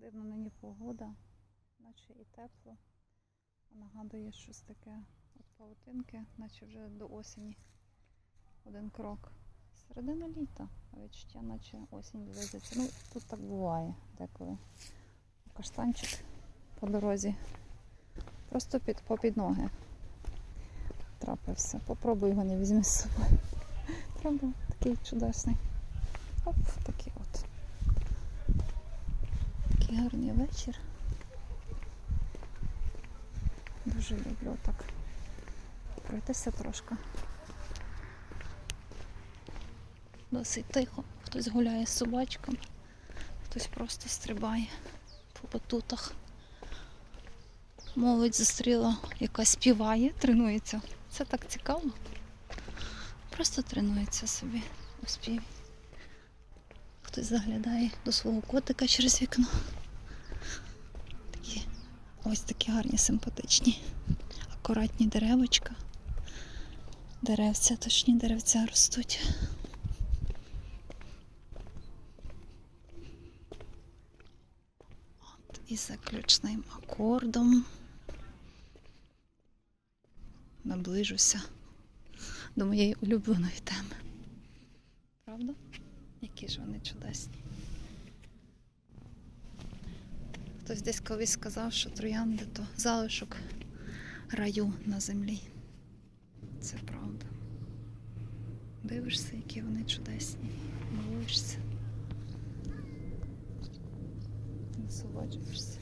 Дивна нині погода, наче і тепло. Нагадує щось таке от павутинки, наче вже до осені. Один крок. Середина літа, а відчуття, наче осінь близиться. Ну, тут так буває деколи. Каштанчик по дорозі. Просто під, попід ноги трапився. Попробуй його не візьми з собою. Правда, такий чудесний. Оп, такий от. Такий гарний вечір. Дуже люблю так пройтися трошки. Досить тихо. Хтось гуляє з собачками, хтось просто стрибає по батутах. Молодь зустріла, яка співає, тренується. Це так цікаво. Просто тренується собі у співі. Хтось заглядає до свого котика через вікно. Ось такі гарні, симпатичні, акуратні деревочка. Деревця, точні деревця ростуть. От, і заключним акордом наближуся до моєї улюбленої теми. Правда? Які ж вони чудесні. Хтось десь колись сказав, що троянди то залишок раю на землі. Це правда. Дивишся, які вони чудесні. Милуєшся. Насолоджуєшся.